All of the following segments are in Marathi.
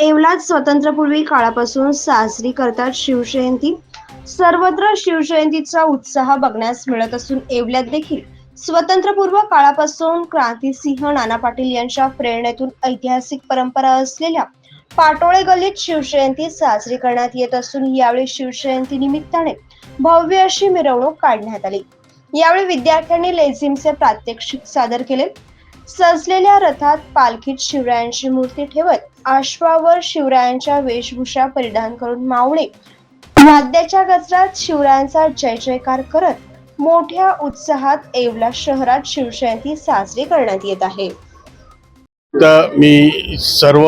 येवलात स्वातंत्र्यपूर्वी काळापासून साजरी करतात शिवजयंती. सर्वत्र शिवजयंतीचा उत्साह बघण्यास मिळत असून येवल्यात देखील. स्वतंत्रपूर्व काळापासून क्रांतिसिंह नाना पाटील यांच्या प्रेरणेतून ऐतिहासिक परंपरा असलेल्या पाटोळे गल्लीत शिवजयंती साजरी करण्यात येत असून यावेळी शिवजयंती निमित्ताने भव्य अशी मिरवणूक काढण्यात आली. यावेळी विद्यार्थ्यांनी लेझिमचे प्रात्यक्षिक सादर केले. सजलेल्या रथात पालखीत शिवरायांची मूर्ती ठेवत आश्वावर शिवरायांच्या वेशभूषा परिधान करून मावळे. वाद्याच्या गजरात शिवरायांचा जय जयकार करत मोठ्या उत्साहात येवला शहरात शिवजयंती साजरी करण्यात येत आहे. तर मी सर्व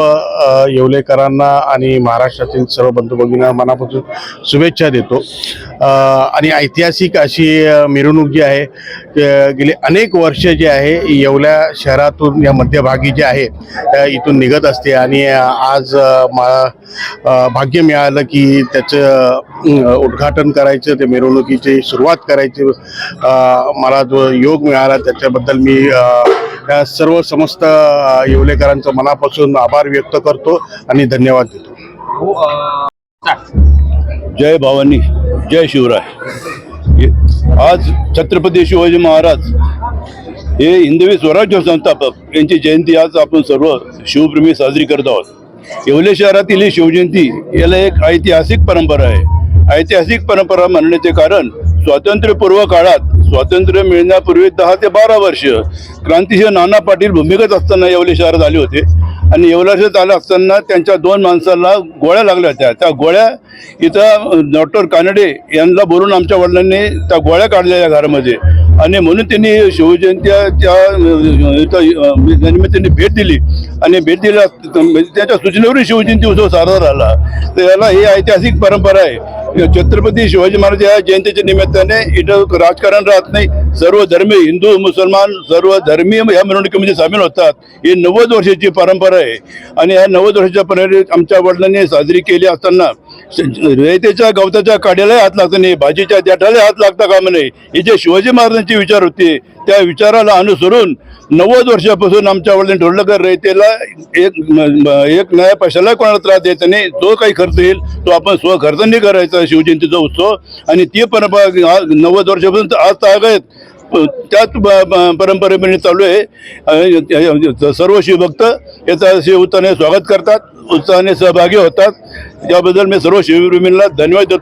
येवलेकरांना आणि महाराष्ट्रातील सर्व बंधू भगिनींना मनापासून शुभेच्छा देतो. आणि ऐतिहासिक अशी मिरवणूक जी आहे गेले अनेक वर्ष जे आहे येवल्या शहरातून या मध्यभागी जे आहे इथून निघत असते आणि आज मला भाग्य मिळालं की त्याचं उद्घाटन करायचं ते मिरवणुकीची सुरुवात करायची मला जो योग मिळाला त्याच्याबद्दल मी या सर्व समस्त येवलेकरांचं मनापासून आभार व्यक्त करतो आणि धन्यवाद देतो. जय भवानी जय शिवराय. हे- आज छत्रपती शिवाजी महाराज हे हिंदवी स्वराज्य संस्थापक यांची जयंती आज आपण सर्व शिवप्रेमी साजरी करत आहोत. येवले शहरातील ही शिवजयंती याला एक ऐतिहासिक परंपरा आहे. ऐतिहासिक परंपरा म्हणण्याचे कारण स्वातंत्र्यपूर्व काळात स्वातंत्र्य मिळण्यापूर्वी दहा ते बारा वर्ष क्रांतिसिंह नाना पाटील भूमिगत असताना येवले शहरात आले होते. आणि येवला शहरात आले असताना त्यांच्या दोन माणसाला गोळ्या लागल्या होत्या. त्या गोळ्या इथं डॉक्टर कानडे यांना बोलून आमच्या वडिलांनी त्या गोळ्या काढल्या या घरामध्ये. आणि म्हणून त्यांनी शिवजयंतीच्या इथं निमित्ताने म्हणजे भेट दिली. आणि भेट दिल्या म्हणजे त्याच्या सूचनेवरून शिवजयंती उत्सव साजरा झाला. तर याला ही ऐतिहासिक परंपरा आहे. छत्रपती शिवाजी महाराज जयंतीच्या निमित्ताने इथं राजकारण राहत नाही. सर्व धर्मीय हिंदू मुसलमान सर्व धर्मीय या मिरवणुकीमध्ये सामील होतात. ही नव्वद वर्षाची परंपरा आहे. आणि या नव्वद वर्षाच्या परंपरे आमच्या वडिलांनी साजरी केली असताना रयतेच्या गवताच्या काड्यालाही हात लागता नाही भाजीच्या देठाला हात लागता कामा नये. हे जे शिवाजी महाराजांचे विचार होते त्या विचाराला अनुसरून नव्वद वर्षापासून आमच्या वडील ठरवलं का रयतेला एक एक नया पैशाला कोणाला त्रास द्यायचा नाही जो काही खर्च येईल तो आपण स्व खर्चांनी करायचा शिवजयंतीचा उत्सव. आणि ती परंपरा नव्वद वर्षापासून तर आज तागायत त्याच ब- चालू आहे. सर्व शिवभक्त याचा शिवताने स्वागत करतात उत्साहाने सहभागी होतात. याबद्दल मी सर्व शिवप्रेमींना धन्यवाद देतो.